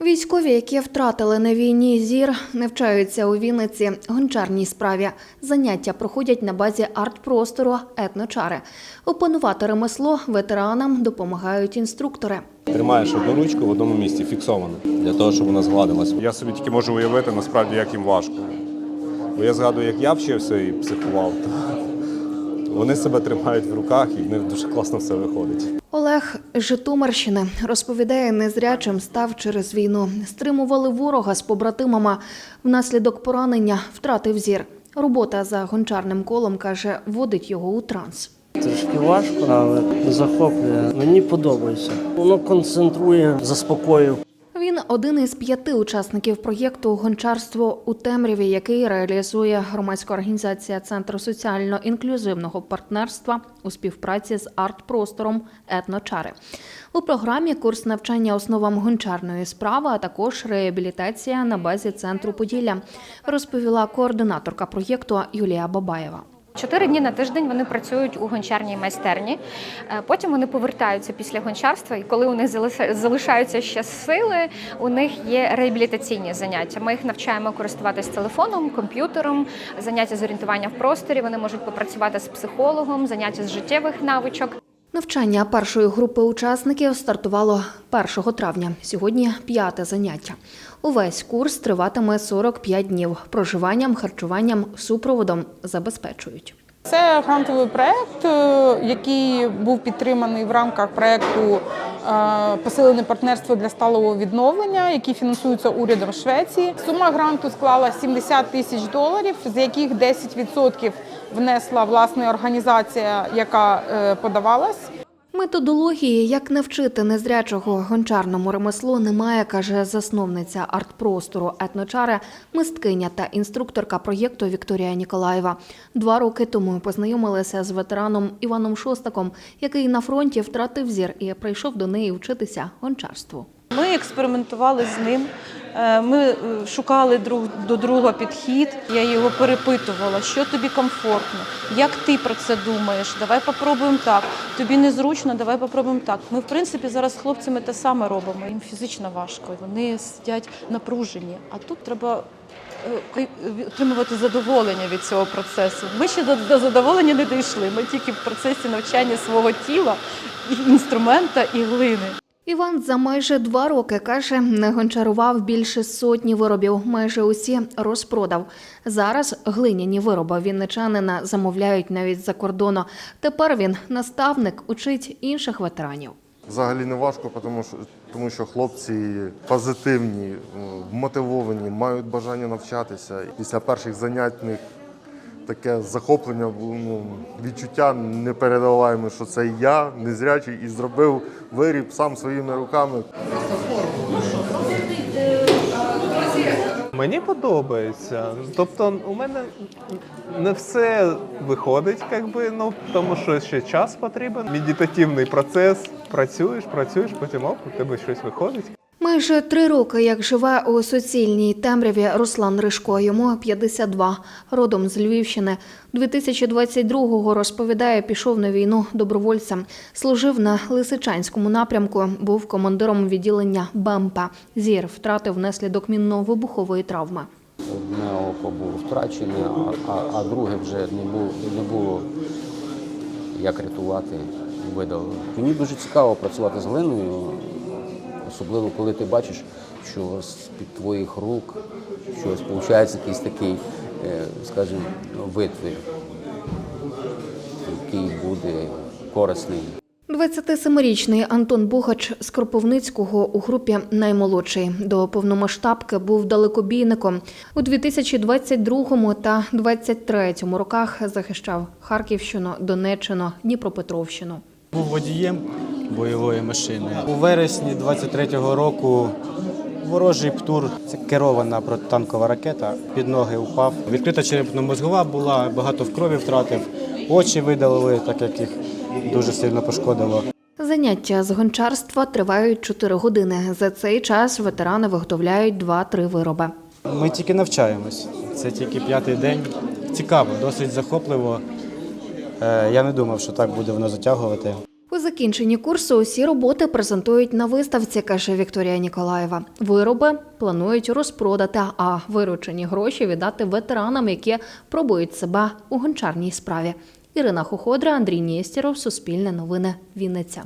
Військові, які втратили на війні зір, навчаються у Вінниці гончарній справі. Заняття проходять на базі арт-простору етночари. Опанувати ремесло ветеранам допомагають інструктори. Тримаєш одну ручку в одному місці, фіксовано, для того, щоб вона згладилась. Я собі тільки можу уявити, насправді, як їм важко. Бо я згадую, як я вчився і психував. Вони себе тримають в руках і в них дуже класно все виходить. Олег Житомирщини розповідає, незрячим став через війну. Стримували ворога з побратимами. Внаслідок поранення втратив зір. Робота за гончарним колом каже, вводить його у транс. Трошки важко, але захоплює. Мені подобається. Воно концентрує, заспокоює. Він один із п'яти учасників проєкту Гончарство у темряві, який реалізує громадська організація Центр соціально-інклюзивного партнерства у співпраці з арт-простором етночари. У програмі курс навчання основам гончарної справи, а також реабілітація на базі центру Поділля, розповіла координаторка проєкту Юлія Бабаєва. Чотири дні на тиждень вони працюють у гончарній майстерні. Е, Потім вони повертаються після гончарства, і коли у них залишаються ще сили, у них є реабілітаційні заняття. Ми їх навчаємо користуватись телефоном, комп'ютером, заняття з орієнтування в просторі. Вони можуть попрацювати з психологом, заняття з життєвих навичок. Навчання першої групи учасників стартувало 1 травня. Сьогодні п'яте заняття. Увесь курс триватиме 45 днів. Проживанням, харчуванням, супроводом забезпечують. Це грантовий проект, е, який був підтриманий в рамках проекту Посилене партнерство для сталого відновлення, які фінансуються урядом Швеції. Сума гранту склала 70 тисяч доларів, з яких 10% внесла власне організація, яка е, подавалась. Методології, як навчити незрячого гончарному ремеслу, немає, каже засновниця арт-простору етночари, мисткиня та інструкторка проєкту Вікторія Ніколаєва. Два роки тому познайомилися з ветераном Іваном Шостаком, який на фронті втратив зір і прийшов до неї вчитися гончарству. Ми експериментували з ним. е, Ми е, шукали друг до друга підхід. Я його перепитувала, що тобі комфортно, як ти про це думаєш. Давай попробуємо так. Тобі незручно, давай попробуємо так. Ми, в принципі, зараз з хлопцями те саме робимо. Їм фізично важко, вони сидять напружені. А тут треба е, отримувати задоволення від цього процесу. Ми ще до, до задоволення не дійшли. Ми тільки в процесі навчання свого тіла, інструмента і глини. Іван за майже два роки каже, не гончарував більше сотні виробів. Майже усі розпродав. Зараз глиняні вироби вінничанина замовляють навіть за кордону. Тепер він наставник, учить інших ветеранів. Взагалі не важко, тому що, тому що хлопці позитивні, мотивовані, мають бажання навчатися. Після перших занять них таке захоплення, ну, відчуття непередаваємо, що це я, незрячий, і зробив виріб сам своїми руками. Мені подобається. Тобто, у мене не все виходить, якби, ну тому що ще час потрібен. Медитативний процес. Працюєш, працюєш, потім оп, у тебе щось виходить. Майже три роки, як живе у суцільній темряві Руслан Ришко. Йому 52, родом з Львівщини. 2022-го, розповідає, пішов на війну добровольцем. Служив на Лисичанському напрямку, був командиром відділення БМП. Зір втратив внаслідок мінно-вибухової травми. Одне око було втрачене, а, а, а друге вже не було, не було як рятувати, видалили. Мені дуже цікаво працювати з глиною, особливо коли ти бачиш, що з-під твоїх рук щось виходить якийсь такий, е, скажімо, витвір, який буде корисний 27-річний Антон Бугач з Кропивницького у групі наймолодший. До повномасштабки був далекобійником. У 2022 та 2023 роках захищав Харківщину, Донеччину, Дніпропетровщину. Був водієм бойової машини. У вересні 23-го року ворожий птур, це керована протитанкова ракета, під ноги впав. Відкрита черепно-мозгова була, багато в крові втратив, очі видалили, так як їх дуже сильно пошкодило. Заняття з гончарства тривають 4 години. За цей час ветерани виготовляють 2-3 вироби. Ми тільки навчаємось. Це тільки п'ятий день. Цікаво, досить захопливо. Е, Я не думав, що так буде воно затягувати. По закінченні курсу усі роботи презентують на виставці, каже Вікторія Ніколаєва. Вироби планують розпродати, а виручені гроші віддати ветеранам, які пробують себе у гончарній справі. Ірина Хоходра, Андрій Нєстєров, Суспільне новини, Вінниця.